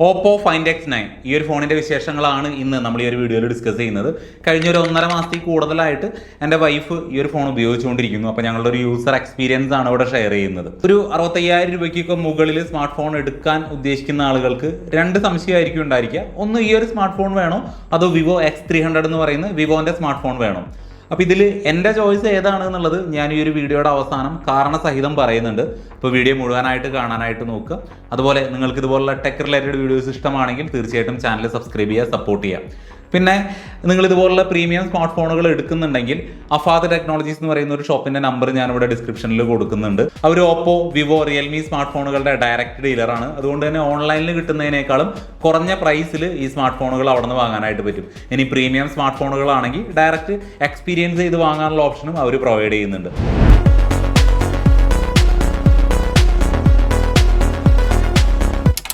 Oppo find X nine. ഈ ഒരു ഫോണിന്റെ വിശേഷങ്ങളാണ് ഇന്ന് നമ്മൾ ഈ ഒരു വീഡിയോയിൽ ഡിസ്കസ് ചെയ്യുന്നത്. കഴിഞ്ഞ ഒരു ഒന്നര മാസത്തിൽ കൂടുതലായിട്ട് എന്റെ വൈഫ് ഈ ഒരു ഫോൺ ഉപയോഗിച്ചുകൊണ്ടിരിക്കുന്നു. അപ്പോൾ ഞങ്ങളുടെ ഒരു യൂസർ എക്സ്പീരിയൻസ് ആണ് ഇവിടെ ഷെയർ ചെയ്യുന്നത്. ഒരു അറുപത്തയ്യായിരം രൂപയ്ക്കൊക്കെ മുകളിൽ സ്മാർട്ട് ഫോൺ എടുക്കാൻ ഉദ്ദേശിക്കുന്ന ആളുകൾക്ക് രണ്ട് സംശയമായിരിക്കും ഉണ്ടായിരിക്കുക. ഒന്ന് ഈ ഒരു സ്മാർട്ട് ഫോൺ വേണോ? അതോ വിവോ എക്സ് ത്രീ ഹൺഡ്രഡ് എന്ന് പറയുന്ന വിവോന്റെ സ്മാർട്ട് ഫോൺ വേണോ? അപ്പോൾ ഇതിൽ എന്റെ ചോയ്സ് ഏതാണ് എന്നുള്ളത് ഞാൻ ഈ ഒരു വീഡിയോയുടെ അവസാനം കാരണസഹിതം പറയുന്നുണ്ട്. അപ്പോൾ വീഡിയോ മുഴുവനായിട്ട് കാണാനായിട്ട് നോക്കുക. അതുപോലെ നിങ്ങൾക്ക് ഇതുപോലുള്ള ടെക് റിലേറ്റഡ് വീഡിയോസ് ഇഷ്ടമാണെങ്കിൽ തീർച്ചയായിട്ടും ചാനൽ സബ്സ്ക്രൈബ് ചെയ്യുക സപ്പോർട്ട് ചെയ്യുക. പിന്നെ നിങ്ങൾ ഇതുപോലുള്ള പ്രീമിയം സ്മാർട്ട് ഫോണുകൾ എടുക്കുന്നുണ്ടെങ്കിൽ അഫാദ് ടെക്നോളജീസ് എന്ന് പറയുന്ന ഒരു ഷോപ്പിന്റെ നമ്പർ ഞാൻ ഇവിടെ ഡിസ്ക്രിപ്ഷനിൽ കൊടുക്കുന്നുണ്ട്. അവർ ഓപ്പോ വിവോ റിയൽമി സ്മാർട്ട് ഫോണുകളുടെ ഡയറക്റ്റ് ഡീലറാണ്. അതുകൊണ്ട് തന്നെ ഓൺലൈനിൽ കിട്ടുന്നതിനേക്കാളും കുറഞ്ഞ പ്രൈസിൽ ഈ സ്മാർട്ട് ഫോണുകൾ അവിടെ നിന്ന് വാങ്ങാനായിട്ട് പറ്റും. ഇനി പ്രീമിയം സ്മാർട്ട് ഫോണുകളാണെങ്കിൽ ഡയറക്റ്റ് എക്സ്പീരിയൻസ് ചെയ്ത് വാങ്ങാനുള്ള ഓപ്ഷനും അവർ പ്രൊവൈഡ് ചെയ്യുന്നുണ്ട്.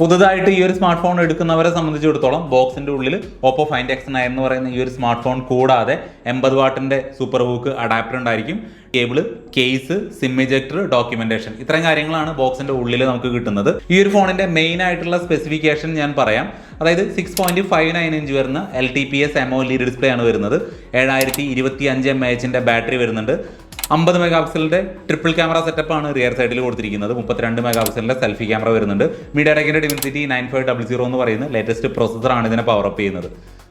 പുതുതായിട്ട് ഈ ഒരു സ്മാർട്ട് ഫോൺ എടുക്കുന്നവരെ സംബന്ധിച്ചിടത്തോളം ബോക്സിന്റെ ഉള്ളിൽ ഓപ്പോ ഫൈൻഡ് എക്സ് നയൻ എന്ന് പറയുന്ന ഈ ഒരു സ്മാർട്ട് ഫോൺ കൂടാതെ എൺപത് വാട്ടിന്റെ സൂപ്പർ ബുക്ക് അഡാപ്റ്റർ ഉണ്ടായിരിക്കും. Cable case SIM ejector documentation ഇത്രയും കാര്യങ്ങളാണ് ബോക്സിന്റെ ഉള്ളിൽ നമുക്ക് കിട്ടുന്നത്. ഈ ഒരു ഫോണിന്റെ മെയിൻ ആയിട്ടുള്ള സ്പെസിഫിക്കേഷൻ ഞാൻ പറയാം. അതായത് six point five nine inch വരുന്ന L T P S lead display ആണ് വരുന്നത്. ഏഴായിരത്തി ഇരുപത്തി അഞ്ച് എം എച്ചിന്റെ ബാറ്ററി വരുന്നുണ്ട്. അമ്പത് മെഗാ പിക്സലിന്റെ ട്രിപ്പിൾ ക്യാമറ സെറ്റപ്പ് ആണ് റിയർ സൈഡിൽ കൊടുത്തിരിക്കുന്നത്. മുപ്പത്തിരണ്ട് മെഗാ പിക്സലിന്റെ സെൽഫി ക്യാമറ വരുന്നുണ്ട്. മീഡിയ ടെക്കിന്റെ Dimensity nine five double zero എന്ന് പറയുന്ന ലേറ്റസ്റ്റ് പ്രോസസർ ആണ് ഇതിനെ പവർ അപ്പ് ചെയ്യുന്നത്.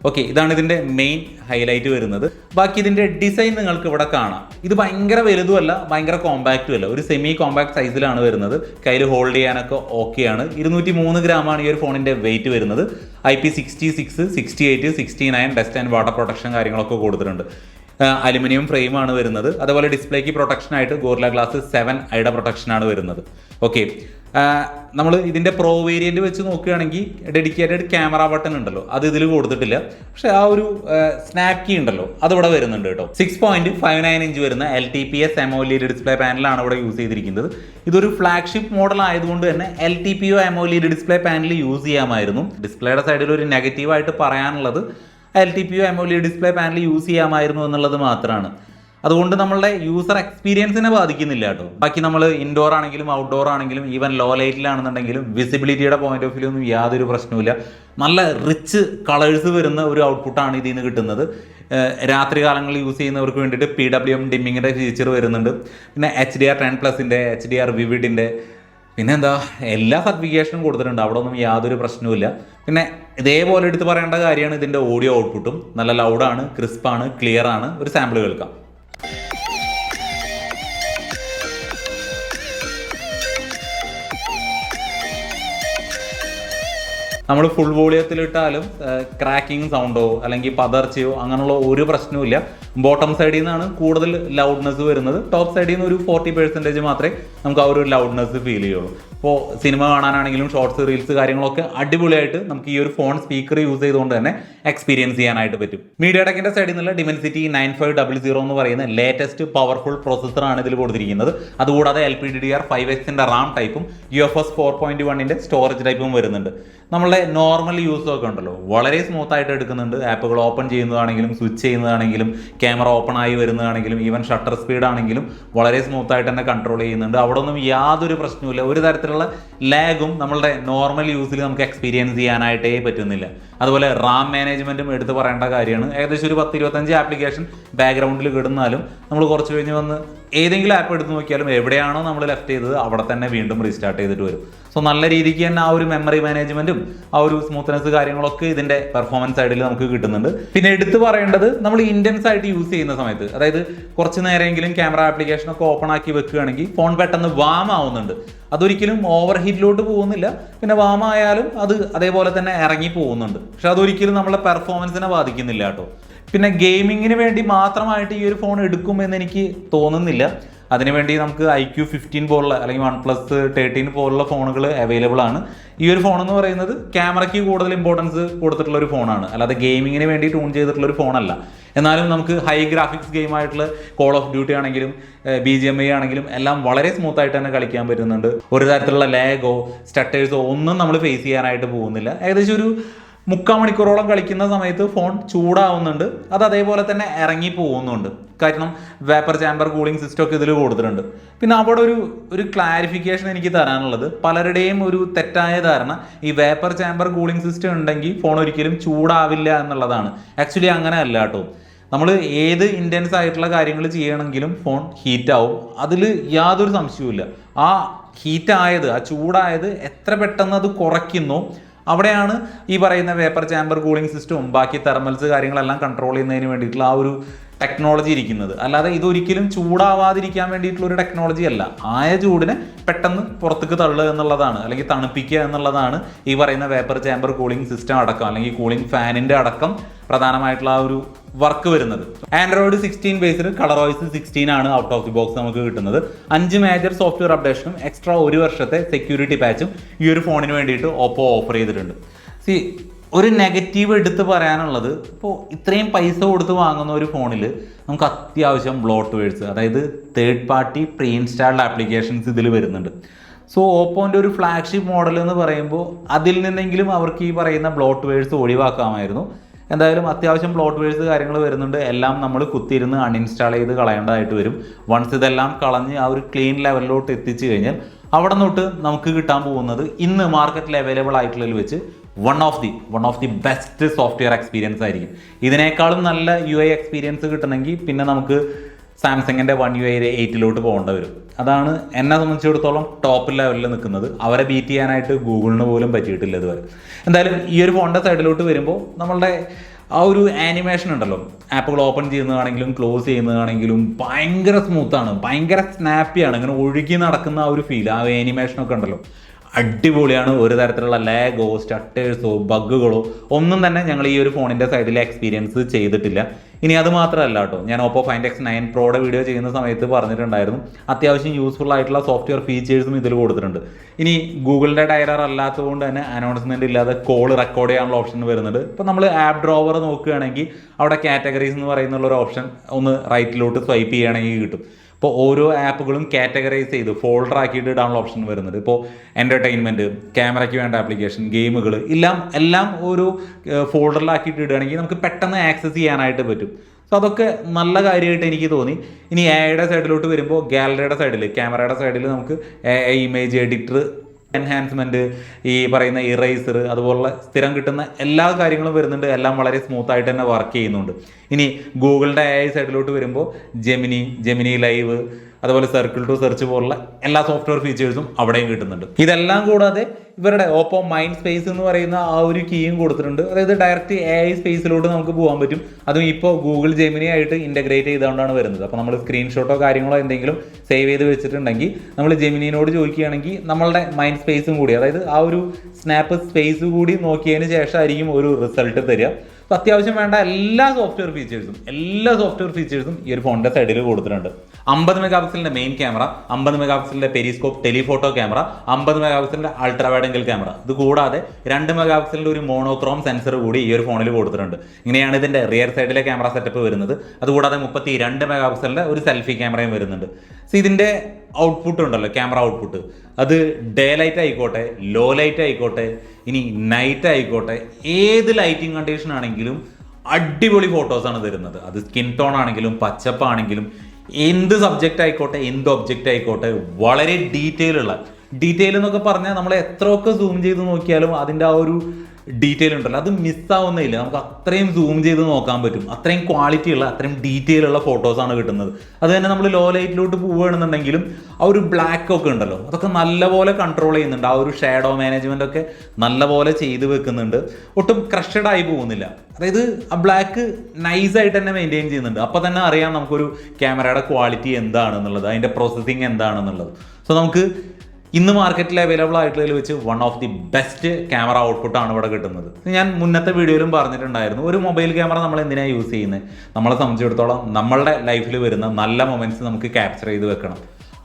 ഓക്കെ ഇതാണ് ഇതിന്റെ മെയിൻ ഹൈലൈറ്റ് വരുന്നത്. ബാക്കി ഇതിന്റെ ഡിസൈൻ നിങ്ങൾക്ക് ഇവിടെ കാണാം. ഇത് ഭയങ്കര വലുതുമല്ല ഭയങ്കര കോമ്പാക്റ്റും അല്ല. ഒരു സെമി കോമ്പാക്ട് സൈസിലാണ് വരുന്നത്. കയ്യിൽ ഹോൾഡ് ചെയ്യാനൊക്കെ ഓക്കെയാണ് ഇരുന്നൂറ്റി മൂന്ന് ഗ്രാമാണ് ഈ ഒരു ഫോണിന്റെ വെയിറ്റ് വരുന്നത്. I P sixty six sixty eight sixty nine dust and water protection കാര്യങ്ങളൊക്കെ കൊടുത്തിട്ടുണ്ട്. അലുമിനിയം ഫ്രെയിമാണ് വരുന്നത്. അതുപോലെ ഡിസ്പ്ലേക്ക് പ്രൊട്ടക്ഷൻ ആയിട്ട് ഗോർല ഗ്ലാസ് സെവൻ പ്രൊട്ടക്ഷൻ ആണ് വരുന്നത്. ഓക്കെ നമ്മൾ ഇതിന്റെ പ്രോ വേരിയന്റ് വെച്ച് നോക്കുകയാണെങ്കിൽ ഡെഡിക്കേറ്റഡ് ക്യാമറ ബട്ടൺ ഉണ്ടല്ലോ. അത് ഇതിൽ കൊടുത്തിട്ടില്ല. പക്ഷേ ആ ഒരു സ്നാപ് കീ ഉണ്ടല്ലോ. അതിവിടെ വരുന്നുണ്ട് കേട്ടോ. Six point five nine inch വരുന്ന എൽ ടി പി എസ് എമോലിയുടെ ഡിസ്പ്ലേ പാനലാണ് ഇവിടെ യൂസ് ചെയ്തിരിക്കുന്നത്. ഇതൊരു ഫ്ലാഗ്ഷിപ്പ് മോഡൽ ആയതുകൊണ്ട് തന്നെ എൽ ടി പി ഒ എമോലിയുടെ ഡിസ്പ്ലേ പാനൽ യൂസ് ചെയ്യാമായിരുന്നു. ഡിസ്പ്ലേയുടെ സൈഡിൽ ഒരു നെഗറ്റീവായിട്ട് പറയാനുള്ളത് L T P O AMOLED display panel use ചെയ്യാമായിരുന്നു എന്നുള്ളത് മാത്രമാണ് അതുകൊണ്ട് നമ്മളുടെ യൂസർ എക്സ്പീരിയൻസിനെ ബാധിക്കുന്നില്ല കേട്ടോ. ബാക്കി നമ്മൾ ഇൻഡോർ ആണെങ്കിലും ഔട്ട്ഡോർ ആണെങ്കിലും ഈവൻ ലോ ലൈറ്റിലാണെന്നുണ്ടെങ്കിലും വിസിബിലിറ്റിയുടെ പോയിന്റ് ഓഫ് വ്യൂ ഒന്നും യാതൊരു പ്രശ്നവുമില്ല. നല്ല റിച്ച് കളേഴ്സ് വരുന്ന ഒരു ഔട്ട്പുട്ടാണ് ഇതിൽ നിന്ന് കിട്ടുന്നത്. രാത്രി കാലങ്ങളിൽ യൂസ് ചെയ്യുന്നവർക്ക് വേണ്ടിയിട്ട് പി ഡബ്ല്യു എം ഡിമ്മിങ്ങിന്റെ ഫീച്ചർ വരുന്നുണ്ട്. പിന്നെ എച്ച് ഡി ആർ ടെൻ പ്ലസിന്റെ എച്ച് ഡി ആർ വിവിഡിന്റെ പിന്നെന്താ എല്ലാ സർട്ടിഫിക്കേഷനും കൊടുത്തിട്ടുണ്ട്. അവിടെ ഒന്നും യാതൊരു പ്രശ്നവുമില്ല. പിന്നെ ഇതേപോലെ എടുത്ത് പറയേണ്ട കാര്യമാണ് ഇതിന്റെ ഓഡിയോ ഔട്ട്പുട്ടും നല്ല ലൗഡാണ് ക്രിസ്പാണ് ക്ലിയർ ആണ് ഒരു സാമ്പിൾ കേൾക്കാം. നമ്മൾ ഫുൾ വോളിയത്തിലിട്ടാലും ക്രാക്കിംഗ് സൗണ്ടോ അല്ലെങ്കിൽ പതർച്ചയോ അങ്ങനെയുള്ള ഒരു പ്രശ്നവും ബോട്ടം സൈഡിൽ നിന്നാണ് കൂടുതൽ ലൗഡ്നെസ് വരുന്നത്. ടോപ്പ് സൈഡിൽ നിന്ന് ഒരു ഫോർട്ടി പെർസെന്റേജ് മാത്രമേ നമുക്ക് ആ ഒരു ലൗഡ്നെസ് ഫീൽ ചെയ്യുള്ളൂ. ഇപ്പോൾ സിനിമ കാണാനാണെങ്കിലും ഷോർട്സ് റീൽസ് കാര്യങ്ങളൊക്കെ അടിപൊളിയായിട്ട് നമുക്ക് ഈ ഒരു ഫോൺ സ്പീക്കർ യൂസ് ചെയ്തുകൊണ്ട് തന്നെ എക്സ്പീരിയൻസ് ചെയ്യാനായിട്ട് പറ്റും. മീഡിയ ടെക്കിന്റെ സൈഡിൽ നിന്നുള്ള Dimensity nine five double zero എന്ന് പറയുന്ന ലേറ്റസ്റ്റ് പവർഫുൾ പ്രോസസ്സറാണ് ഇതിൽ കൊടുത്തിരിക്കുന്നത്. അതുകൂടാതെ L P D D R five എക്സിന്റെ റാം ടൈപ്പും U F S four point വണ്ണിന്റെ സ്റ്റോറേജ് ടൈപ്പും വരുന്നുണ്ട്. നമ്മളുടെ നോർമൽ യൂസ് ഒക്കെ ഉണ്ടല്ലോ. വളരെ സ്മൂത്ത് ആയിട്ട് എടുക്കുന്നുണ്ട്. ആപ്പുകൾ ഓപ്പൺ ചെയ്യുന്നതാണെങ്കിലും സ്വിച്ച് ചെയ്യുന്നതാണെങ്കിലും ക്യാമറ ഓപ്പൺ ആയി വരുന്നതാണെങ്കിലും ഈവൻ ഷട്ടർ സ്പീഡ് ആണെങ്കിലും വളരെ സ്മൂത്ത് ആയിട്ട് തന്നെ കൺട്രോൾ ചെയ്യുന്നുണ്ട്. അവിടെ ഒന്നും യാതൊരു പ്രശ്നവുമില്ല. ഒരു തരത്തിലുള്ള ലാഗും നമ്മളുടെ നോർമൽ യൂസിൽ നമുക്ക് എക്സ്പീരിയൻസ് ചെയ്യാനായിട്ടേ പറ്റുന്നില്ല. അതുപോലെ റാം മാനേജ്മെന്റും എടുത്ത് പറയേണ്ട കാര്യമാണ്. ഏകദേശം ഒരു പത്ത് ഇരുപത്തഞ്ച് ആപ്ലിക്കേഷൻ ബാക്ക്ഗ്രൗണ്ടിൽ കിടന്നാലും നമ്മൾ കുറച്ച് കഴിഞ്ഞ് വന്ന് ഏതെങ്കിലും ആപ്പ് എടുത്ത് നോക്കിയാലും എവിടെയാണോ നമ്മൾ ലെഫ്റ്റ് ചെയ്തത് അവിടെ തന്നെ വീണ്ടും റീസ്റ്റാർട്ട് ചെയ്തിട്ട് വരും. സോ നല്ല രീതിക്ക് തന്നെ ആ ഒരു മെമ്മറി മാനേജ്മെന്റും ആ ഒരു സ്മൂത്ത്നെസ് കാര്യങ്ങളൊക്കെ ഇതിന്റെ പെർഫോമൻസ് സൈഡിൽ നമുക്ക് കിട്ടുന്നുണ്ട്. പിന്നെ എടുത്തു പറയേണ്ടത് നമ്മൾ ഇന്റൻസ് ആയിട്ട് യൂസ് ചെയ്യുന്ന സമയത്ത് അതായത് കുറച്ച് നേരമെങ്കിലും ക്യാമറ ആപ്ലിക്കേഷൻ ഒക്കെ ഓപ്പൺ ആക്കി വെക്കുകയാണെങ്കിൽ ഫോൺ പെട്ടെന്ന് വാം ആവുന്നുണ്ട്. അതൊരിക്കലും ഓവർ ഹീറ്റിലോട്ട് പോകുന്നില്ല. പിന്നെ വാമായാലും അത് അതേപോലെ തന്നെ ഇറങ്ങി പോകുന്നുണ്ട്. പക്ഷെ അതൊരിക്കലും നമ്മളെ പെർഫോമൻസിനെ ബാധിക്കുന്നില്ല കേട്ടോ. പിന്നെ ഗെയിമിങ്ങിന് വേണ്ടി മാത്രമായിട്ട് ഈ ഒരു ഫോൺ എടുക്കുമെന്ന് എനിക്ക് തോന്നുന്നില്ല. അതിനുവേണ്ടി നമുക്ക് ഐ ക്യു ഫിഫ്റ്റീൻ പോലുള്ള അല്ലെങ്കിൽ വൺ പ്ലസ് തേർട്ടീൻ പോലുള്ള ഫോണുകൾ അവൈലബിൾ ആണ്. ഈ ഒരു ഫോൺ എന്ന് പറയുന്നത് ക്യാമറയ്ക്ക് കൂടുതൽ ഇമ്പോർട്ടൻസ് കൊടുത്തിട്ടുള്ള ഒരു ഫോണാണ് അല്ലാതെ ഗെയിമിങ്ങിന് വേണ്ടി ട്യൂൺ ചെയ്തിട്ടുള്ള ഒരു ഫോണല്ല എന്നാലും നമുക്ക് ഹൈ ഗ്രാഫിക്സ് ഗെയിം ആയിട്ടുള്ള കോൾ ഓഫ് ഡ്യൂട്ടി ആണെങ്കിലും ബി ജി എം ഐ ആണെങ്കിലും എല്ലാം വളരെ സ്മൂത്ത് ആയിട്ട് തന്നെ കളിക്കാൻ പറ്റുന്നുണ്ട്. ഒരു തരത്തിലുള്ള ലാഗോ സ്റ്റട്ടേഴ്സോ ഒന്നും നമ്മൾ ഫേസ് ചെയ്യാനായിട്ട് പോകുന്നില്ല. ഏകദേശം ഒരു മുക്കാൽ മണിക്കൂറോളം കളിക്കുന്ന സമയത്ത് ഫോൺ ചൂടാവുന്നുണ്ട്. അത് അതേപോലെ തന്നെ ഇറങ്ങി പോകുന്നുണ്ട്. കാരണം വേപ്പർ ചാമ്പർ കൂളിംഗ് സിസ്റ്റം ഒക്കെ ഇതിൽ കൊടുത്തിട്ടുണ്ട്. പിന്നെ അവിടെ ഒരു ഒരു ക്ലാരിഫിക്കേഷൻ എനിക്ക് തരാനുള്ളത്. പലരുടെയും ഒരു തെറ്റായ ധാരണ ഈ വേപ്പർ ചാമ്പർ കൂളിംഗ് സിസ്റ്റം ഉണ്ടെങ്കിൽ ഫോൺ ഒരിക്കലും ചൂടാവില്ല എന്നുള്ളതാണ്. ആക്ച്വലി അങ്ങനെ അല്ല കേട്ടോ. നമ്മൾ ഏത് ഇന്റൻസ് ആയിട്ടുള്ള കാര്യങ്ങൾ ചെയ്യണമെങ്കിലും ഫോൺ ഹീറ്റാവും അതിൽ യാതൊരു സംശയവുമില്ല. ആ ഹീറ്റായത് ആ ചൂടായത് എത്ര പെട്ടെന്ന് അത് കുറയ്ക്കുന്നു അവിടെയാണ് ഈ പറയുന്ന വേപ്പർ ചാമ്പർ കൂളിംഗ് സിസ്റ്റവും ബാക്കി തെർമൽസ് കാര്യങ്ങളെല്ലാം കൺട്രോൾ ചെയ്യുന്നതിന് വേണ്ടിയിട്ടുള്ള ആ ഒരു ടെക്നോളജി ഇരിക്കുന്നത്. അല്ലാതെ ഇതൊരിക്കലും ചൂടാവാതിരിക്കാൻ വേണ്ടിയിട്ടുള്ള ഒരു ടെക്നോളജി അല്ല. ആയ ചൂടിനെ പെട്ടെന്ന് പുറത്തേക്ക് തള്ളുക എന്നുള്ളതാണ് അല്ലെങ്കിൽ തണുപ്പിക്കുക എന്നുള്ളതാണ് ഈ പറയുന്ന വേപ്പർ ചാമ്പർ കൂളിംഗ് സിസ്റ്റം അടക്കം അല്ലെങ്കിൽ കൂളിംഗ് ഫാനിന്റെ അടക്കം പ്രധാനമായിട്ടുള്ള ആ ഒരു വർക്ക് വരുന്നത്. ആൻഡ്രോയിഡ് സിക്സ്റ്റീൻ ബേസിൽ കളർ വോയിസ് സിക്സ്റ്റീൻ ആണ് ഔട്ട് ഓഫ് ദി ബോക്സ് നമുക്ക് കിട്ടുന്നത്. അഞ്ച് മേജർ സോഫ്റ്റ്വെയർ അപ്ഡേഷനും എക്സ്ട്രാ ഒരു വർഷത്തെ സെക്യൂരിറ്റി പാച്ചും ഈ ഒരു ഫോണിന് വേണ്ടിയിട്ട് ഓപ്പോ ഓഫർ ചെയ്തിട്ടുണ്ട്. സി ഒരു നെഗറ്റീവ് എടുത്ത് പറയാനുള്ളത് ഇപ്പോൾ ഇത്രയും പൈസ കൊടുത്ത് വാങ്ങുന്ന ഒരു ഫോണിൽ നമുക്ക് അത്യാവശ്യം ബ്ലോട്ട്വേഴ്സ് അതായത് third party pre installed applications ഇതിൽ വരുന്നുണ്ട്. സോ ഓപ്പോന്റെ ഒരു ഫ്ലാഗ്ഷിപ്പ് മോഡൽ എന്ന് പറയുമ്പോൾ അതിൽ നിന്നെങ്കിലും അവർക്ക് ഈ പറയുന്ന ബ്ലോട്ട്വേഴ്സ് ഒഴിവാക്കാമായിരുന്നു. എന്തായാലും അത്യാവശ്യം പ്ലോട്ട് വേഴ്സ് കാര്യങ്ങൾ വരുന്നുണ്ട്. എല്ലാം നമ്മൾ കുത്തിയിരുന്ന് അൺഇൻസ്റ്റാൾ ചെയ്ത് കളയേണ്ടതായിട്ട് വരും. വൺസ് ഇതെല്ലാം കളഞ്ഞ് ആ ഒരു ക്ലീൻ ലെവലിലോട്ട് എത്തിച്ചു കഴിഞ്ഞാൽ അവിടെ നിന്നോട്ട് നമുക്ക് കിട്ടാൻ പോകുന്നത് ഇന്ന് മാർക്കറ്റിൽ അവൈലബിൾ ആയിട്ടുള്ളതിൽ വെച്ച് one of the one of the best software experience ആയിരിക്കും. ഇതിനേക്കാളും നല്ല യു ഐ എക്സ്പീരിയൻസ് കിട്ടണമെങ്കിൽ പിന്നെ നമുക്ക് സാംസങ്ങിന്റെ വൺ യു ഐ എയ്റ്റിലോട്ട് പോകേണ്ടി വരും. അതാണ് എന്നെ സംബന്ധിച്ചിടത്തോളം ടോപ്പ് ലെവലിൽ നിൽക്കുന്നത്. അവരെ ബീറ്റ് ചെയ്യാനായിട്ട് ഗൂഗിളിന് പോലും പറ്റിയിട്ടില്ല ഇതുവരെ. എന്തായാലും ഈ ഒരു ഫോണിന്റെ സൈഡിലോട്ട് വരുമ്പോൾ നമ്മളുടെ ആ ഒരു ആനിമേഷൻ ഉണ്ടല്ലോ. ആപ്പുകൾ ഓപ്പൺ ചെയ്യുന്നതാണെങ്കിലും ക്ലോസ് ചെയ്യുന്നതാണെങ്കിലും ഭയങ്കര സ്മൂത്താണ് ഭയങ്കര സ്നാപ്പിയാണ് ഇങ്ങനെ ഒഴുകി നടക്കുന്ന ആ ഒരു ഫീൽ ആ ആനിമേഷനൊക്കെ ഉണ്ടല്ലോ. അടിപൊളിയാണ്. ഒരു തരത്തിലുള്ള ലാഗോ സ്റ്റട്ടേഴ്സോ ബഗ്ഗുകളോ ഒന്നും തന്നെ ഞങ്ങൾ ഈ ഒരു ഫോണിന്റെ സൈഡിൽ എക്സ്പീരിയൻസ് ചെയ്തിട്ടില്ല. ഇനി അത് മാത്രമല്ല കേട്ടോ. ഞാൻ ഓപ്പോ ഫൈൻഡ് എക്സ് നയൻ പ്രോയുടെ വീഡിയോ ചെയ്യുന്ന സമയത്ത് പറഞ്ഞിട്ടുണ്ടായിരുന്നു. അത്യാവശ്യം യൂസ്ഫുൾ ആയിട്ടുള്ള സോഫ്റ്റ്വെയർ ഫീച്ചേഴ്സും ഇതിൽ കൊടുത്തിട്ടുണ്ട്. ഇനി ഗൂഗിളിന്റെ ഡയറർ അല്ലാത്തതുകൊണ്ട് തന്നെ അനൗൺസ്മെന്റ് ഇല്ലാതെ കോൾ റെക്കോർഡ് ചെയ്യാനുള്ള ഓപ്ഷൻ വരുന്നുണ്ട്. ഇപ്പോൾ നമ്മൾ ആപ്പ് ഡ്രോവർ നോക്കുകയാണെങ്കിൽ അവിടെ കാറ്റഗറീസ് എന്ന് പറയുന്നുള്ള ഒരു ഓപ്ഷൻ ഒന്ന് റൈറ്റിലോട്ട് സ്വൈപ്പ് ചെയ്യുകയാണെങ്കിൽ കിട്ടും. ഇപ്പോൾ ഓരോ ആപ്പുകളും കാറ്റഗറൈസ് ചെയ്ത് ഫോൾഡർ ആക്കിയിട്ട് ഇടാനുള്ള ഓപ്ഷൻ വരുന്നുണ്ട്. ഇപ്പോൾ എന്റർടൈൻമെന്റ് ക്യാമറയ്ക്ക് വേണ്ട ആപ്ലിക്കേഷൻ ഗെയിമുകൾ എല്ലാം എല്ലാം ഒരു ഫോൾഡറിലാക്കിയിട്ട് ഇടുകയാണെങ്കിൽ നമുക്ക് പെട്ടെന്ന് ആക്സസ് ചെയ്യാനായിട്ട് പറ്റും. സോ അതൊക്കെ നല്ല കാര്യമായിട്ട് എനിക്ക് തോന്നി. ഇനി എയുടെ സൈഡിലോട്ട് വരുമ്പോൾ ഗാലറിയുടെ സൈഡിൽ ക്യാമറയുടെ സൈഡിൽ നമുക്ക് ഇമേജ് എഡിറ്റർ എൻഹാൻസ്മെന്റ് ഈ പറയുന്ന ഇറേസർ അതുപോലുള്ള സ്ഥിരം കിട്ടുന്ന എല്ലാ കാര്യങ്ങളും വരുന്നുണ്ട്. എല്ലാം വളരെ സ്മൂത്ത് ആയിട്ട് തന്നെ വർക്ക് ചെയ്യുന്നുണ്ട്. ഇനി ഗൂഗിളിന്റെ എ ഐ സൈഡിലോട്ട് വരുമ്പോൾ ജെമിനി ജെമിനി ലൈവ് അതുപോലെ സർക്കിൾ ടു സെർച്ച് പോലുള്ള എല്ലാ സോഫ്റ്റ്വെയർ ഫീച്ചേഴ്സും അവിടെയും കിട്ടുന്നുണ്ട്. ഇതെല്ലാം കൂടാതെ ഇവരുടെ ഓപ്പോ മൈൻഡ് സ്പേസ് എന്ന് പറയുന്ന ആ ഒരു കീയും കൊടുത്തിട്ടുണ്ട്. അതായത് ഡയറക്റ്റ് എ ഐ സ്പേസിലോട്ട് നമുക്ക് പോകാൻ പറ്റും. അതും ഇപ്പോൾ ഗൂഗിൾ ജെമിനി ആയിട്ട് ഇന്റഗ്രേറ്റ് ചെയ്തുകൊണ്ടാണ് വരുന്നത്. അപ്പോൾ നമ്മൾ സ്ക്രീൻഷോട്ടോ കാര്യങ്ങളോ എന്തെങ്കിലും സേവ് ചെയ്ത് വെച്ചിട്ടുണ്ടെങ്കിൽ നമ്മൾ ജെമിനിയോട് ചോദിക്കുകയാണെങ്കിൽ നമ്മളുടെ മൈൻഡ് സ്പേസും കൂടി അതായത് ആ ഒരു സ്നാപ്പ് സ്പേസ് കൂടി നോക്കിയതിന് ശേഷമായിരിക്കും ഒരു റിസൾട്ട് തരിക. അപ്പോൾ അത്യാവശ്യം വേണ്ട എല്ലാ സോഫ്റ്റ്വെയർ ഫീച്ചേഴ്സും എല്ലാ സോഫ്റ്റ്വെയർ ഫീച്ചേഴ്സും ഈ ഒരു ഫോണിന്റെ സൈഡിൽ കൊടുത്തിട്ടുണ്ട്. അമ്പത് മെഗാ പിക്സലിന്റെ മെയിൻ ക്യാമറ അമ്പത് മെഗാ പിക്സലിന്റെ പെരിസ്കോപ്പ് ടെലിഫോട്ടോ ക്യാമറ അമ്പത് മെഗാ പിക്സലിന്റെ അൾട്രാ വൈഡ് എങ്കിൽ ക്യാമറ ഇത് കൂടാതെ രണ്ട് മെഗാ പിക്സലിന്റെ ഒരു മോണോക്രോം സെൻസർ കൂടി ഈ ഒരു ഫോണിൽ കൊടുത്തിട്ടുണ്ട്. ഇങ്ങനെയാണ് ഇതിന്റെ റിയർ സൈഡിലെ ക്യാമറ സെറ്റപ്പ് വരുന്നത്. അതുകൂടാതെ മുപ്പത്തി രണ്ട് മെഗാ പിക്സലിന്റെ ഒരു സെൽഫി ക്യാമറയും വരുന്നുണ്ട്. സോ ഇതിന്റെ ഔട്ട്പുട്ട് ഉണ്ടല്ലോ ക്യാമറ ഔട്ട്പുട്ട് അത് ഡേ ലൈറ്റ് ആയിക്കോട്ടെ ലോ ലൈറ്റ് ആയിക്കോട്ടെ ഇനി നൈറ്റ് ആയിക്കോട്ടെ ഏത് ലൈറ്റിംഗ് കണ്ടീഷൻ ആണെങ്കിലും അടിപൊളി ഫോട്ടോസാണ് തരുന്നത്. അത് സ്കിൻ ടോൺ ആണെങ്കിലും പച്ചപ്പാണെങ്കിലും എന്ത് സബ്ജക്റ്റ് ആയിക്കോട്ടെ എന്ത് ഒബ്ജക്റ്റ് ആയിക്കോട്ടെ വളരെ ഡീറ്റെയിൽ ഉള്ള. ഡീറ്റെയിൽ എന്നൊക്കെ പറഞ്ഞാൽ നമ്മൾ എത്രയൊക്കെ സൂം ചെയ്ത് നോക്കിയാലും അതിന്റെ ആ ഒരു ഡീറ്റെയിൽ ഉണ്ടല്ലോ. അത് മിസ്സാവുന്നില്ല നമുക്ക് അത്രയും സൂം ചെയ്ത് നോക്കാൻ പറ്റും. അത്രയും ക്വാളിറ്റി ഉള്ള അത്രയും ഡീറ്റെയിൽ ഉള്ള ഫോട്ടോസാണ് കിട്ടുന്നത്. അത് തന്നെ നമ്മൾ ലോ ലൈറ്റിലോട്ട് പോവുകയാണെന്നുണ്ടെങ്കിലും ആ ഒരു ബ്ലാക്ക് ഒക്കെ ഉണ്ടല്ലോ. അതൊക്കെ നല്ലപോലെ കൺട്രോൾ ചെയ്യുന്നുണ്ട്. ആ ഒരു ഷാഡോ മാനേജ്മെന്റ് ഒക്കെ നല്ലപോലെ ചെയ്ത് വെക്കുന്നുണ്ട്. ഒട്ടും ക്രഷഡ് ആയി പോകുന്നില്ല. അതായത് ആ ബ്ലാക്ക് നൈസായിട്ട് തന്നെ മെയിന്റെയിൻ ചെയ്യുന്നുണ്ട്. അപ്പോൾ തന്നെ അറിയാം നമുക്കൊരു ക്യാമറയുടെ ക്വാളിറ്റി എന്താണെന്നുള്ളത് അതിന്റെ പ്രോസസ്സിങ് എന്താണെന്നുള്ളത്. സോ നമുക്ക് ഇന്ന് മാർക്കറ്റിൽ അവൈലബിൾ ആയിട്ടുള്ളതിൽ വെച്ച് one of the best camera ഔട്ട്പുട്ടാണ് ഇവിടെ കിട്ടുന്നത്. ഞാൻ മുന്നത്തെ വീഡിയോയിലും പറഞ്ഞിട്ടുണ്ടായിരുന്നു. ഒരു മൊബൈൽ ക്യാമറ നമ്മൾ എന്തിനാണ് യൂസ് ചെയ്യുന്നത്? നമ്മളെ സംബന്ധിച്ചിടത്തോളം നമ്മളുടെ ലൈഫിൽ വരുന്ന നല്ല മൊമെന്റ്സ് നമുക്ക് ക്യാപ്ചർ ചെയ്ത് വെക്കണം.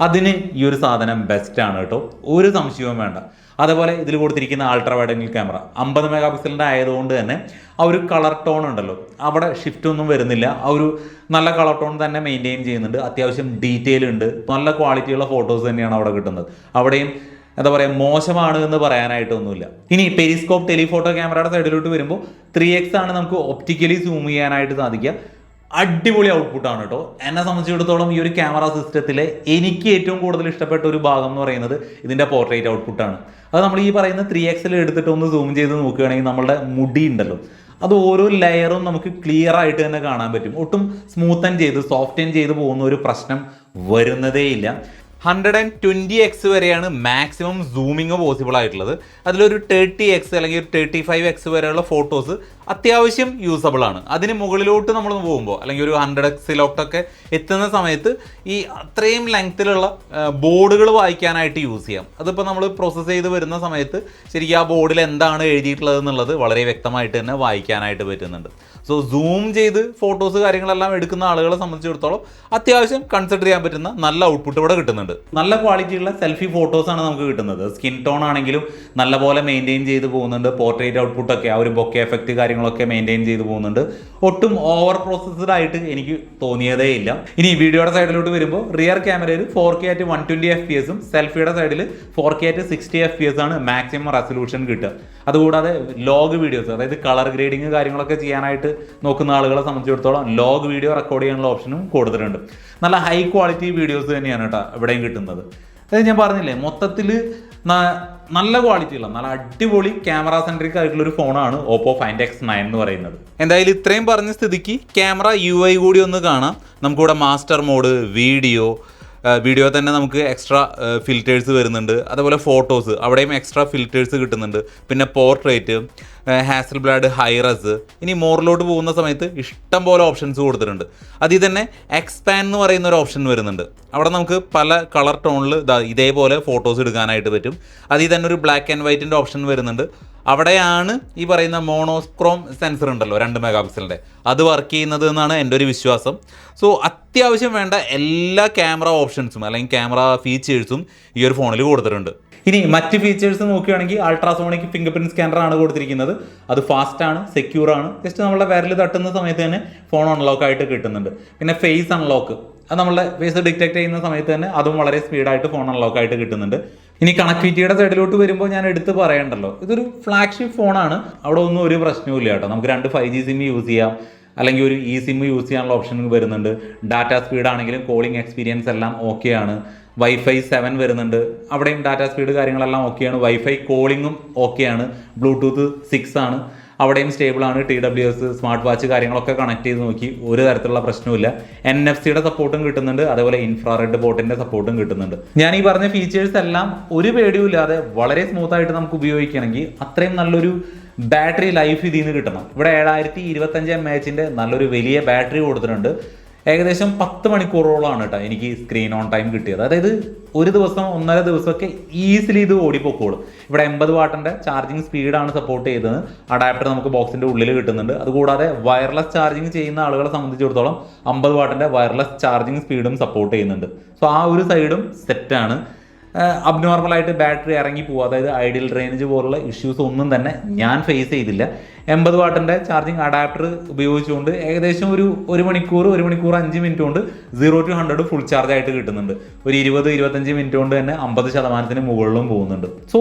അതിന് ഈ ഒരു സാധനം ബെസ്റ്റ് ആണ് കേട്ടോ. ഒരു സംശയവും വേണ്ട. അതേപോലെ ഇതിൽ കൊടുത്തിരിക്കുന്ന അൾട്രാ വൈഡ് ആംഗിൾ ക്യാമറ അമ്പത് മെഗാ പിക്സലിന്റെ ആയതുകൊണ്ട് തന്നെ ആ ഒരു കളർ ടോൺ ഉണ്ടല്ലോ. അവിടെ ഷിഫ്റ്റ് ഒന്നും വരുന്നില്ല. ആ ഒരു നല്ല കളർ ടോൺ തന്നെ മെയിന്റെയിൻ ചെയ്യുന്നുണ്ട്. അത്യാവശ്യം ഡീറ്റെയിൽ ഉണ്ട്. നല്ല ക്വാളിറ്റിയുള്ള ഫോട്ടോസ് തന്നെയാണ് അവിടെ കിട്ടുന്നത്. അവിടെയും എന്താ പറയുക മോശമാണ് എന്ന് പറയാനായിട്ടൊന്നുമില്ല. ഇനി പെരിസ്കോപ്പ് ടെലിഫോട്ടോ ക്യാമറയുടെ സൈഡിലോട്ട് വരുമ്പോൾ ത്രീ എക്സ് ആണ് നമുക്ക് ഒപ്റ്റിക്കലി സൂം ചെയ്യാനായിട്ട് സാധിക്കുക. അടിപൊളി ഔട്ട്പുട്ടാണ് കേട്ടോ എന്നെ സംബന്ധിച്ചിടത്തോളം ഈ ഒരു ക്യാമറ സിസ്റ്റത്തിലെ എനിക്ക് ഏറ്റവും കൂടുതൽ ഇഷ്ടപ്പെട്ട ഒരു ഭാഗം എന്ന് പറയുന്നത് ഇതിന്റെ പോർട്രേറ്റ് ഔട്ട്പുട്ടാണ് അത് നമ്മൾ ഈ പറയുന്ന ത്രീ എക്സിൽ എടുത്തിട്ട് ഒന്ന് സൂം ചെയ്ത് നോക്കുകയാണെങ്കിൽ നമ്മുടെ മുടി ഉണ്ടല്ലോ. അത് ഓരോ ലെയറും നമുക്ക് ക്ലിയർ ആയിട്ട് തന്നെ കാണാൻ പറ്റും. ഒട്ടും സ്മൂത്തൻ ചെയ്ത് സോഫ്റ്റൻ ചെയ്ത് പോകുന്ന ഒരു പ്രശ്നം വരുന്നതേ ഇല്ല ഹൺഡ്രഡ് ആൻഡ് ട്വന്റി എക്സ് വരെയാണ് മാക്സിമം സൂമിങ് പോസിബിൾ ആയിട്ടുള്ളത്. അതിലൊരു തേർട്ടി എക്സ് അല്ലെങ്കിൽ ഒരു തേർട്ടി ഫൈവ് എക്സ് വരെയുള്ള ഫോട്ടോസ് അത്യാവശ്യം യൂസബിൾ ആണ്. അതിന് മുകളിലോട്ട് നമ്മൾ പോകുമ്പോൾ അല്ലെങ്കിൽ ഒരു ഹൺഡ്രഡ് എക്സിലോട്ടൊക്കെ എത്തുന്ന സമയത്ത് ഈ അത്രയും ലെങ്ത്തിലുള്ള ബോർഡുകൾ വായിക്കാനായിട്ട് യൂസ് ചെയ്യാം. അതിപ്പോൾ നമ്മൾ പ്രോസസ്സ് ചെയ്ത് വരുന്ന സമയത്ത് ശരിക്കും ആ ബോർഡിൽ എന്താണ് എഴുതിയിട്ടുള്ളത് എന്നുള്ളത് വളരെ വ്യക്തമായിട്ട് തന്നെ വായിക്കാനായിട്ട് പറ്റുന്നുണ്ട്. സോ സൂം ചെയ്ത് ഫോട്ടോസ് കാര്യങ്ങളെല്ലാം എടുക്കുന്ന ആളുകളെ സംബന്ധിച്ചിടത്തോളം അത്യാവശ്യം കൺസിഡർ ചെയ്യാൻ പറ്റുന്ന നല്ല ഔട്ട്പുട്ട് ഇവിടെ കിട്ടുന്നുണ്ട്. നല്ല ക്വാളിറ്റിയുള്ള സെൽഫി ഫോട്ടോസ് ആണ് നമുക്ക് കിട്ടുന്നത്. സ്കിൻ ടോൺ ആണെങ്കിലും നല്ലപോലെ മെയിന്റെയിൻ ചെയ്ത് പോകുന്നുണ്ട്. പോർട്രേറ്റ് ഔട്ട്പുട്ടൊക്കെ ആ ഒരു ബൊക്കെ എഫക്റ്റ് കാര്യങ്ങളൊക്കെ മെയിന്റെയിൻ ചെയ്ത് പോകുന്നുണ്ട്. ഒട്ടും ഓവർ പ്രോസസ്ഡ് ആയിട്ട് എനിക്ക് തോന്നിയതേ ഇല്ല. ഇനി വീഡിയോയുടെ സൈഡിലോട്ട് വരുമ്പോൾ റിയർ ക്യാമറയിൽ four K at one twenty F P എസും സെൽഫിയുടെ സൈഡിൽ four K at sixty F P S ആണ് മാക്സിമം റെസൊല്യൂഷൻ കിട്ടുക. അതുകൂടാതെ ലോഗ് വീഡിയോസ് അതായത് കളർ ഗ്രേഡിങ് കാര്യങ്ങളൊക്കെ ചെയ്യാനായിട്ട് നോക്കുന്ന ആളുകളെ സംബന്ധിച്ചിടത്തോളം ലോഗ് വീഡിയോ റെക്കോർഡ് ചെയ്യാനുള്ള ഓപ്ഷനും കൂടുതലുണ്ട് നല്ല ഹൈ ക്വാളിറ്റി വീഡിയോസ് തന്നെയാണ് കേട്ടോ ഇവിടെയും കിട്ടുന്നത്. അതായത് ഞാൻ പറഞ്ഞില്ലേ മൊത്തത്തിൽ നല്ല ക്വാളിറ്റി ഉള്ള നല്ല അടിപൊളി ക്യാമറ സെൻട്രിക് ആയിട്ടുള്ള ഒരു ഫോണാണ് ഓപ്പോ ഫൈൻഡ് എക്സ് നയൻ എന്ന് പറയുന്നത്. എന്തായാലും ഇത്രയും പറഞ്ഞ സ്ഥിതിക്ക് ക്യാമറ യു ഐ കൂടി ഒന്ന് കാണാം. നമുക്കിവിടെ മാസ്റ്റർ മോഡ് വീഡിയോ വീഡിയോ തന്നെ നമുക്ക് എക്സ്ട്രാ ഫിൽറ്റേഴ്സ് വരുന്നുണ്ട്. അതുപോലെ ഫോട്ടോസ് അവിടെയും എക്സ്ട്രാ ഫിൽറ്റേഴ്സ് കിട്ടുന്നുണ്ട്. പിന്നെ പോർട്രേറ്റ് ഹാസൽ ബ്ലാഡ് ഹൈറസ് ഇനി മോറിലോട്ട് പോകുന്ന സമയത്ത് ഇഷ്ടം പോലെ ഓപ്ഷൻസ് കൊടുത്തിട്ടുണ്ട്. അതിൽ തന്നെ എക്സ്പാൻ എന്ന് പറയുന്ന ഒരു ഓപ്ഷൻ വരുന്നുണ്ട്. അവിടെ നമുക്ക് പല കളർ ടോണിൽ ഇതേപോലെ ഫോട്ടോസ് എടുക്കാനായിട്ട് പറ്റും. അതിൽ തന്നെ ഒരു ബ്ലാക്ക് ആൻഡ് വൈറ്റിന്റെ ഓപ്ഷൻ വരുന്നുണ്ട്. അവിടെയാണ് ഈ പറയുന്ന മോണോസ്ക്രോം സെൻസർ ഉണ്ടല്ലോ രണ്ട് മെഗാ പിക്സലിന്റെ അത് വർക്ക് ചെയ്യുന്നത് എന്നാണ് എന്റെ ഒരു വിശ്വാസം. സോ അത്യാവശ്യം വേണ്ട എല്ലാ ക്യാമറ ഓപ്ഷൻസും അല്ലെങ്കിൽ ക്യാമറ ഫീച്ചേഴ്സും ഈ ഒരു ഫോണിൽ കൊടുത്തിട്ടുണ്ട്. ഇനി മറ്റ് ഫീച്ചേഴ്സ് നോക്കുകയാണെങ്കിൽ അൾട്രാസോണിക് ഫിംഗർ സ്കാനർ ആണ് കൊടുത്തിരിക്കുന്നത്. അത് ഫാസ്റ്റ് ആണ് സെക്യൂർ ആണ്. ജസ്റ്റ് നമ്മളെ വിരൽ തട്ടുന്ന സമയത്ത് തന്നെ ഫോൺ അൺലോക്ക് ആയിട്ട് കിട്ടുന്നുണ്ട്. പിന്നെ ഫേസ് അൺലോക്ക് അത് നമ്മളുടെ ഫേസ് ഡിറ്റക്ട് ചെയ്യുന്ന സമയത്ത് തന്നെ അതും വളരെ സ്പീഡായിട്ട് ഫോൺ അൺലോക്ക് ആയിട്ട് കിട്ടുന്നുണ്ട്. ഇനി കണക്ടിവിറ്റിയുടെ സൈഡിലോട്ട് വരുമ്പോൾ ഞാൻ എടുത്ത് പറയണ്ടല്ലോ. ഇതൊരു ഫ്ലാഗ്ഷിപ്പ് ഫോണാണ് അവിടെ ഒന്നും ഒരു പ്രശ്നവും ഇല്ല കേട്ടോ. നമുക്ക് രണ്ട് ഫൈവ് ജി സിം യൂസ് ചെയ്യാം. അല്ലെങ്കിൽ ഒരു ഇ സിം യൂസ് ചെയ്യാനുള്ള ഓപ്ഷൻ വരുന്നുണ്ട്. ഡാറ്റ സ്പീഡ് ആണെങ്കിലും കോളിംഗ് എക്സ്പീരിയൻസ് എല്ലാം ഓക്കെയാണ് വൈഫൈ സെവൻ വരുന്നുണ്ട്. അവിടെയും ഡാറ്റാ സ്പീഡ് കാര്യങ്ങളെല്ലാം ഓക്കെയാണ് വൈഫൈ കോളിങ്ങും ഓക്കെയാണ് ബ്ലൂടൂത്ത് സിക്സ് ആണ്. അവിടെയും സ്റ്റേബിൾ ആണ്. T W S smart watch കാര്യങ്ങളൊക്കെ കണക്ട് ചെയ്ത് നോക്കി. ഒരു തരത്തിലുള്ള പ്രശ്നവുമില്ല. എൻ എഫ് സിയുടെ സപ്പോർട്ടും കിട്ടുന്നുണ്ട്. അതേപോലെ ഇൻഫ്രാറെഡ് ബോട്ടിന്റെ സപ്പോർട്ടും കിട്ടുന്നുണ്ട്. ഞാൻ ഈ പറഞ്ഞ ഫീച്ചേഴ്സ് എല്ലാം ഒരു പേടിയും ഇല്ലാതെ വളരെ സ്മൂത്തായിട്ട് നമുക്ക് ഉപയോഗിക്കണമെങ്കിൽ അത്രയും നല്ലൊരു ബാറ്ററി ലൈഫ് ഇതിൽ നിന്ന് കിട്ടണം. ഇവിടെ ഏഴായിരത്തി ഇരുപത്തഞ്ച് എം എച്ചിന്റെ നല്ലൊരു വലിയ ബാറ്ററി കൊടുത്തിട്ടുണ്ട്. ഏകദേശം പത്ത് മണിക്കൂറോളമാണ് കേട്ടോ എനിക്ക് സ്ക്രീൻ ഓൺ ടൈം കിട്ടിയത്. അതായത് ഒരു ദിവസം ഒന്നര ദിവസമൊക്കെ ഈസിലി ഇത് ഓടിപ്പോക്കോളും ഇവിടെ എൺപത് വാട്ടിന്റെ ചാർജിങ് സ്പീഡാണ് സപ്പോർട്ട് ചെയ്തത്. അഡാപ്റ്റർ നമുക്ക് ബോക്സിന്റെ ഉള്ളിൽ കിട്ടുന്നുണ്ട്. അതുകൂടാതെ വയർലെസ് ചാർജിങ് ചെയ്യുന്ന ആളുകളെ സംബന്ധിച്ചിടത്തോളം അമ്പത് വാട്ടിന്റെ വയർലെസ് ചാർജിങ് സ്പീഡും സപ്പോർട്ട് ചെയ്യുന്നുണ്ട്. സോ ആ ഒരു സൈഡും സെറ്റാണ് അബ്നോർമലായിട്ട് ബാറ്ററി ഇറങ്ങി പോകും അതായത് ഐഡിയൽ റേഞ്ച് പോലുള്ള ഇഷ്യൂസ് ഒന്നും തന്നെ ഞാൻ ഫേസ് ചെയ്തില്ല. എൺപത് വാട്ടിന്റെ ചാർജിങ് അഡാപ്റ്റർ ഉപയോഗിച്ചുകൊണ്ട് ഏകദേശം ഒരു ഒരു മണിക്കൂർ ഒരു മണിക്കൂർ അഞ്ച് മിനിറ്റ് കൊണ്ട് zero to hundred full charge ആയിട്ട് കിട്ടുന്നുണ്ട്. ഒരു ഇരുപത് ഇരുപത്തഞ്ച് മിനിറ്റ് കൊണ്ട് തന്നെ അമ്പത് ശതമാനത്തിന് മുകളിലും പോകുന്നുണ്ട്. സോ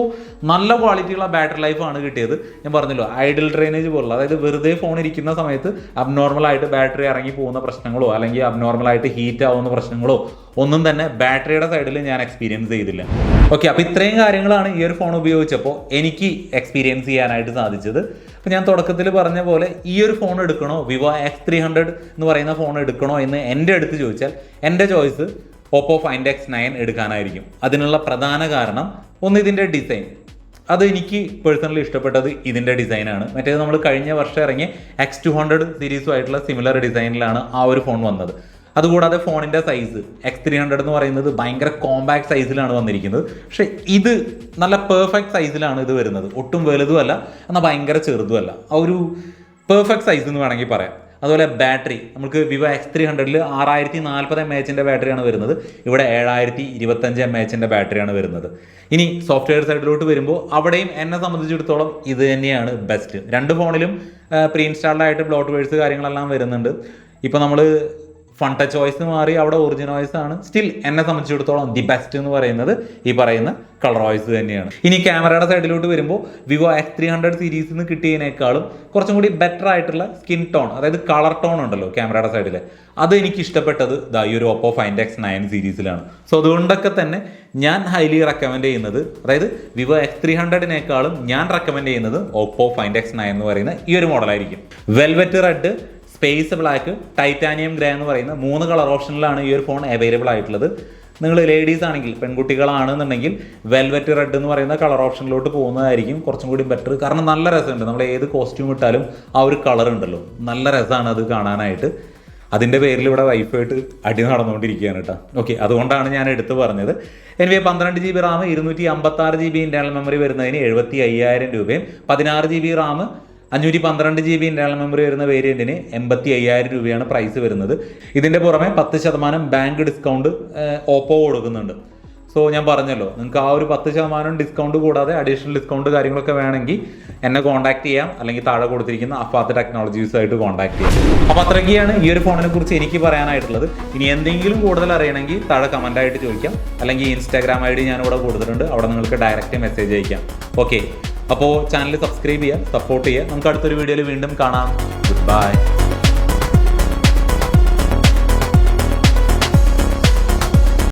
നല്ല ക്വാളിറ്റിയുള്ള ബാറ്ററി ലൈഫാണ് കിട്ടിയത്. ഞാൻ പറഞ്ഞല്ലോ ഐഡിൽ ഡ്രെയിനേജ് പോലുള്ള അതായത് വെറുതെ ഫോൺ ഇരിക്കുന്ന സമയത്ത് അബ്നോർമലായിട്ട് ബാറ്ററി ഇറങ്ങി പോകുന്ന പ്രശ്നങ്ങളോ അല്ലെങ്കിൽ അബ്നോർമലായിട്ട് ഹീറ്റ് ആവുന്ന പ്രശ്നങ്ങളോ ഒന്നും തന്നെ ബാറ്ററിയുടെ സൈഡിൽ ഞാൻ എക്സ്പീരിയൻസ് ചെയ്തില്ല. ഓക്കെ അപ്പോൾ ഇത്രയും കാര്യങ്ങളാണ് ഈ ഒരു ഫോൺ ഉപയോഗിച്ചപ്പോൾ എനിക്ക് എക്സ്പീരിയൻസ് ചെയ്യാനായിട്ട് സാധിച്ചത്. അപ്പോൾ ഞാൻ തുടക്കത്തിൽ പറഞ്ഞ പോലെ ഈ ഒരു ഫോൺ എടുക്കണോ? വിവോ എക്സ് ത്രീ ഹൺഡ്രഡ് എന്ന് പറയുന്ന ഫോൺ എടുക്കണോ എന്ന് എന്റെ അടുത്ത് ചോദിച്ചാൽ എന്റെ choice Oppo Find X nine എടുക്കാനായിരിക്കും. അതിനുള്ള പ്രധാന കാരണം ഒന്ന് ഇതിന്റെ ഡിസൈൻ അത് എനിക്ക് പേഴ്സണലി ഇഷ്ടപ്പെട്ടത് ഇതിന്റെ ഡിസൈനാണ് മറ്റേത് നമ്മൾ കഴിഞ്ഞ വർഷം ഇറങ്ങിയ എക്സ് ടു ഹൺഡ്രഡ് സീരീസുമായിട്ടുള്ള സിമിലർ ഡിസൈനിലാണ് ആ ഒരു ഫോൺ വന്നത്. അതുകൂടാതെ ഫോണിന്റെ സൈസ് എക്സ് ത്രീ ഹൺഡ്രഡ് എന്ന് പറയുന്നത് ഭയങ്കര കോമ്പാക്ട് സൈസിലാണ് വന്നിരിക്കുന്നത്. പക്ഷേ ഇത് നല്ല പെർഫെക്റ്റ് സൈസിലാണ് ഇത് വരുന്നത്. ഒട്ടും വലുതുമല്ല എന്നാൽ ഭയങ്കര ചെറുതുമല്ല. ആ ഒരു പെർഫെക്റ്റ് സൈസ് എന്ന് വേണമെങ്കിൽ പറയാം. അതുപോലെ ബാറ്ററി നമുക്ക് വിവോ എക്സ് ത്രീ ഹൺഡ്രഡിൽ ആറായിരത്തി നാൽപ്പത് എം എച്ചിന്റെ ബാറ്ററിയാണ് വരുന്നത്. ഇവിടെ ഏഴായിരത്തി ഇരുപത്തഞ്ച് എം എച്ചിന്റെ ബാറ്ററിയാണ് വരുന്നത്. ഇനി സോഫ്റ്റ്വെയർ സൈഡിലോട്ട് വരുമ്പോൾ അവിടെയും എന്നെ സംബന്ധിച്ചിടത്തോളം ഇത് തന്നെയാണ് ബെസ്റ്റ് രണ്ട് ഫോണിലും പ്രീ ഇൻസ്റ്റാൾഡ് ആയിട്ട് ബ്ലോട്ട് വേഴ്സ് കാര്യങ്ങളെല്ലാം വരുന്നുണ്ട്. ഇപ്പോൾ നമ്മൾ ഫൺ ടച്ച് വോയിസ് മാറി അവിടെ ഒറിജിനൽ വോയിസ് ആണ്. സ്റ്റിൽ എന്നെ സംബന്ധിച്ചിടത്തോളം ദി ബെസ്റ്റ് എന്ന് പറയുന്നത് ഈ പറയുന്ന കളർ വോയിസ് തന്നെയാണ്. ഇനി ക്യാമറയുടെ സൈഡിലോട്ട് വരുമ്പോൾ വിവോ എക്സ് ത്രീ ഹൺഡ്രഡ് സീരീസിൽ നിന്ന് കിട്ടിയതിനേക്കാളും കുറച്ചും കൂടി ബെറ്റർ ആയിട്ടുള്ള സ്കിൻ ടോൺ അതായത് കളർ ടോൺ ഉണ്ടല്ലോ ക്യാമറയുടെ സൈഡിൽ അത് എനിക്ക് ഇഷ്ടപ്പെട്ടത് ദാ ഈ ഒരു ഓപ്പോ ഫൈൻഡ് എക്സ് നയൻ സീരീസിലാണ് സോ അതുകൊണ്ടൊക്കെ തന്നെ ഞാൻ ഹൈലി റെക്കമെൻഡ് ചെയ്യുന്നത് അതായത് വിവോ എക്സ് ത്രീ ഹൺഡ്രഡിനേക്കാളും ഞാൻ റെക്കമെൻഡ് ചെയ്യുന്നത് ഓപ്പോ ഫൈൻഡ് എക്സ് നയൻ എന്ന് പറയുന്ന ഈ ഒരു മോഡലായിരിക്കും velvet red space black titanium grey എന്ന് പറയുന്ന മൂന്ന് കളർ ഓപ്ഷനിലാണ് ഈ ഒരു ഫോൺ അവൈലബിൾ ആയിട്ടുള്ളത്. നിങ്ങൾ ലേഡീസ് ആണെങ്കിൽ പെൺകുട്ടികളാണെന്നുണ്ടെങ്കിൽ വെൽവെറ്റ് റെഡ് എന്ന് പറയുന്ന കളർ ഓപ്ഷനിലോട്ട് പോകുന്നതായിരിക്കും കുറച്ചും കൂടി ബെറ്റർ കാരണം നല്ല രസമുണ്ട്. നമ്മൾ ഏത് കോസ്റ്റ്യൂം ഇട്ടാലും ആ ഒരു കളർ ഉണ്ടല്ലോ. നല്ല രസമാണ് അത് കാണാനായിട്ട്. അതിന്റെ പേരിൽ ഇവിടെ വൈഫായിട്ട് അടി നടന്നുകൊണ്ടിരിക്കുകയാണ് കേട്ടോ. ഓക്കെ അതുകൊണ്ടാണ് ഞാൻ എടുത്തു പറഞ്ഞത്. എനിവേ പന്ത്രണ്ട് ജി ബി റാം ഇരുന്നൂറ്റി അമ്പത്തി ആറ് ജി ബി ഇന്റേണൽ മെമ്മറി വരുന്നതിന് എഴുപത്തി അയ്യായിരം രൂപയും പതിനാറ് ജി ബി റാം അഞ്ഞൂറ്റി പന്ത്രണ്ട് ജി ബി ഇന്റേണൽ മെമ്മറി വരുന്ന വേരിയന്റിന് എൺപത്തി അയ്യായിരം രൂപയാണ് പ്രൈസ് വരുന്നത്. ഇതിന്റെ പുറമെ പത്ത് ശതമാനം ബാങ്ക് ഡിസ്കൗണ്ട് ഓപ്പോ കൊടുക്കുന്നുണ്ട്. സോ ഞാൻ പറഞ്ഞല്ലോ നിങ്ങൾക്ക് ആ ഒരു പത്ത് ശതമാനം ഡിസ്കൗണ്ട് കൂടാതെ അഡീഷണൽ ഡിസ്കൗണ്ട് കാര്യങ്ങളൊക്കെ വേണമെങ്കിൽ എന്നെ കോൺടാക്ട് ചെയ്യാം. അല്ലെങ്കിൽ താഴെ കൊടുത്തിരിക്കുന്ന അഫാത്ത് ടെക്നോളജീസായിട്ട് കോൺടാക്ട് ചെയ്യാം. അപ്പോൾ അത്രയ്ക്കാണ് ഈ ഒരു ഫോണിനെ കുറിച്ച് എനിക്ക് പറയാനായിട്ടുള്ളത്. ഇനി എന്തെങ്കിലും കൂടുതൽ അറിയണമെങ്കിൽ താഴെ കമന്റ് ആയിട്ട് ചോദിക്കാം. അല്ലെങ്കിൽ ഇൻസ്റ്റാഗ്രാം ഐ ഡി ഇവിടെ കൊടുത്തിട്ടുണ്ട്. അവിടെ നിങ്ങൾക്ക് ഡയറക്റ്റ് മെസ്സേജ് അയക്കാം. ഓക്കെ അപ്പോൾ ചാനൽ സബ്സ്ക്രൈബ് ചെയ്യുക സപ്പോർട്ട് ചെയ്യുക. നമുക്ക് അടുത്തൊരു വീഡിയോയിൽ വീണ്ടും കാണാം. Good bye